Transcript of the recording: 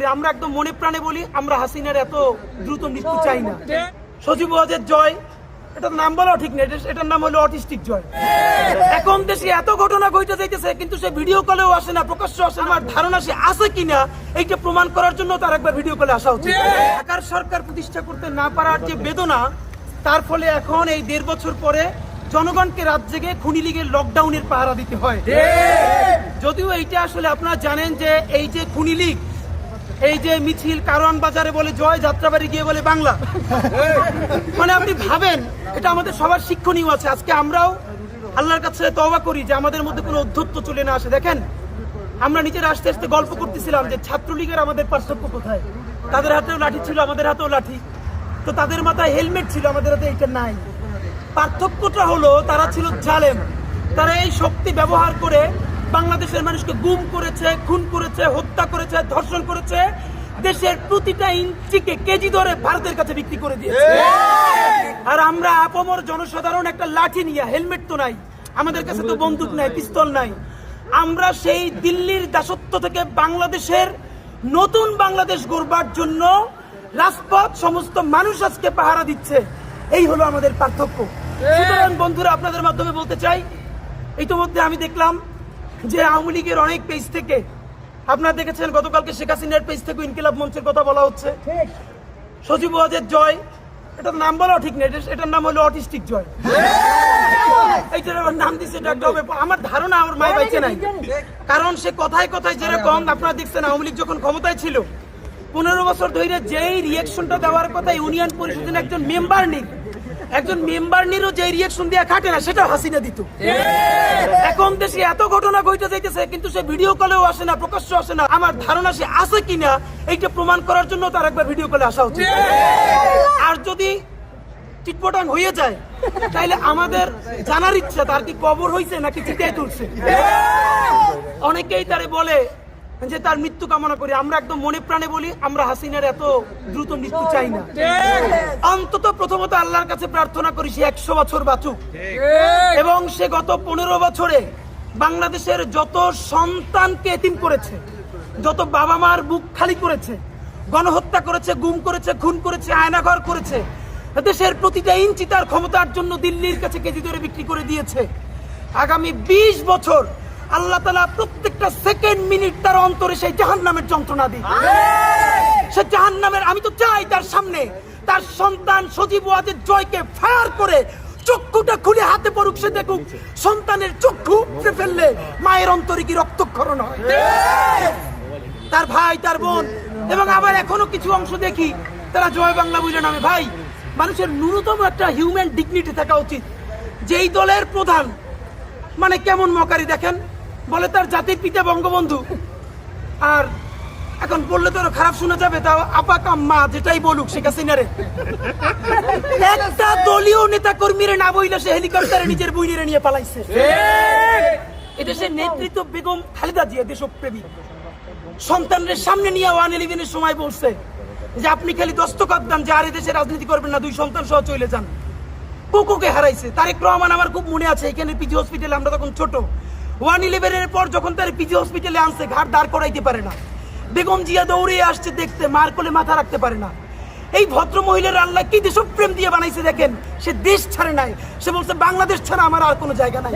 করি আমরা একদম মনে প্রাণে বলি আমরা হাসিনার এত দ্রুত মৃত্যু চাই না। সজীব ওয়াজের জয় এটার নাম বলাও ঠিক এটা- এটার নাম হলো অটিস্টিক জয়। এখন দেশে এত ঘটনা ঘটে যাইতেছে কিন্তু সে ভিডিও কলেও আসে না প্রকাশ্য আসে আমার ধারণা সে আছে কিনা এইটা প্রমাণ করার জন্য তার একবার ভিডিও কলে আসা উচিত। ঢাকার সরকার প্রতিষ্ঠা করতে না পারার যে বেদনা তার ফলে এখন এই দেড় বছর পরে জনগণকে রাত জেগে খুনি লীগের লকডাউনের পাহারা দিতে হয়। যদিও এইটা আসলে আপনারা জানেন যে এই যে খুনি লীগ এই যে মিছিল কারওয়ান বাজারে বলে জয়, যাত্রাবাড়ি গিয়ে বলে বাংলা। মানে আপনি ভাবেন, এটা আমাদের সবার শিক্ষণীয় আছে। আজকে আমরাও আল্লাহর কাছে তওবা করি যে আমাদের মধ্যে কোনো অধ্যত্ব চলে না আসে। দেখেন, আমরা নিজের আসতে আসতে গল্প করতেছিলাম যে ছাত্রলীগের আমাদের পার্থক্য কোথায়? তাদের হাতেও লাঠি ছিল, আমাদের হাতেও লাঠি। তো তাদের মাথায় হেলমেট ছিল, আমাদের হাতে এটা নাই। পার্থক্যটা হলো, তারা ছিল জালেম। তারা এই শক্তি ব্যবহার করে বাংলাদেশের মানুষকে গুম করেছে খুন করেছে হত্যা করেছে ধর্ষণ করেছে দেশের প্রতিটা ইঞ্চিকে কেজি ধরে ভারতের কাছে বিক্রি করে দিয়েছে। আর আমরা আপমর জনসাধারণ একটা লাঠি নিয়ে হেলমেট তো নাই আমাদের কাছে তো বন্দুক নাই পিস্তল নাই। আমরা সেই দিল্লির দাসত্ব থেকে বাংলাদেশের নতুন বাংলাদেশ গড়বার জন্য রাজপথ সমস্ত মানুষ আজকে পাহারা দিচ্ছে। এই হলো আমাদের পার্থক্য। সুতরাং বন্ধুরা আপনাদের মাধ্যমে বলতে চাই ইতিমধ্যে আমি দেখলাম যে আওয়ামী লীগের অনেক পেজ থেকে আপনারা দেখেছেন গতকালকে শেখ হাসিনার পেজ থেকে ইনকিলাব মঞ্চের কথা বলা হচ্ছে। সজীব ওয়াজের জয় এটার নাম বলাও ঠিক নেই এটা- এটার নাম হলো অটিস্টিক জয়। এইটার আবার নাম দিচ্ছে ডাক্তার হবে আমার ধারণা আমার মায় বাইচে নাই। কারণ সে কথায় কথায় যেরকম আপনারা দেখছেন আওয়ামী লীগ যখন ক্ষমতায় ছিল পনেরো বছর ধরে যেই রিয়েকশনটা দেওয়ার কথা ইউনিয়ন পরিষদের একজন মেম্বার নিক একজন মেম্বার নিরও যে রিয়েকশন দেওয়া খাটে না সেটা হাসিনা দিত। এখন দেশে এত ঘটনা ঘটে যাইতেছে, কিন্তু সে ভিডিও কলেও আসে না প্রকাশ্য আসে না। আমার ধারণা সে আছে কিনা, এইটা প্রমাণ করার জন্য তার একবার ভিডিও কলে আসা উচিত। আর যদি চিটপটাং হয়ে যায়, তাইলে আমাদের জানার ইচ্ছা, তার কি কবর হয়েছে নাকি চিতায় তুলছে? অনেকেই তারে বলে যে তার মৃত্যু কামনা করি, আমরা একদম মনে প্রাণে বলি, আমরা হাসিনার এত দ্রুত মৃত্যু চাই না। অন্তত প্রথমত আল্লাহর কাছে প্রার্থনা করি, সে একশো বছর বাঁচুক। এবং সে গত পনেরো বছরে বাংলাদেশের যত সন্তানকে এতিম করেছে, যত বাবা মার বুক খালি করেছে, গণহত্যা করেছে, গুম করেছে, খুন করেছে, আয়নাঘর করেছে, দেশের প্রতিটা ইঞ্চি তার ক্ষমতার জন্য দিল্লির কাছে কেজি ধরে বিক্রি করে দিয়েছে। আগামী ২০ বছর আল্লাহ তালা প্রত্যেকটা সেকেন্ড মিনিট তার অন্তরে সেই জাহান নামের যন্ত্রণা দিই সে জাহান নামের আমি তো চাই তার সামনে তার সন্তান সজীব ওয়াজের জয়কে ফায়ার করে চক্ষুটা খুলে হাতে পড়ুক সে দেখুক সন্তানের চক্ষু উপড়ে ফেললে মায়ের অন্তরে কি রক্তক্ষরণ হয়। তার ভাই তার বোন এবং আবার এখনও কিছু অংশ দেখি তারা জয় বাংলা বুঝে নামে। ভাই মানুষের ন্যূনতম একটা হিউম্যান ডিগনিটি থাকা উচিত। যেই দলের প্রধান মানে কেমন মকারি দেখেন? বলে তার জাতির পিতা বঙ্গবন্ধু। আর এখন বললে তো খারাপ শোনা যাবে, তাও আপা কাম্মা যেটাই বলুক, শেখ হাসিনারে। একটা দলীয় নেতা কর্মীরা না বইলে সে হেলিকপ্টারে নিজের বইনেরে নিয়ে পালাইছে। সে নেতৃত্ব বেগম খালেদা জিয়া দেশপ্রেমী। সন্তানদের সামনে নিয়ে ওয়ান ইলেভেনের সময় বলছে যে, আপনি খালি দস্তখত দেন, যে আর দেশে রাজনীতি করবেন না, দুই সন্তান সহ চলে যান। কোকোকে হারাইছে। তারেক রহমান আমার খুব মনে আছে, এখানে পিজি হসপিটালে আমরা তখন ছোট। ওয়ান ইলেভেনের পর যখন তার পিজি হসপিটালে আনছে ঘাট দাঁড় করাইতে পারে না। বেগম জিয়া দৌড়ে আসছে দেখতে, মার কোলে মাথা রাখতে পারে না। এই ভদ্র মহিলার আল্লাহ কি দেশ প্রেম দিয়ে বানাইছে দেখেন, সে দেশ ছাড়ে নাই। সে বলছে, বাংলাদেশ ছাড়া আমার আর কোনো জায়গা নাই।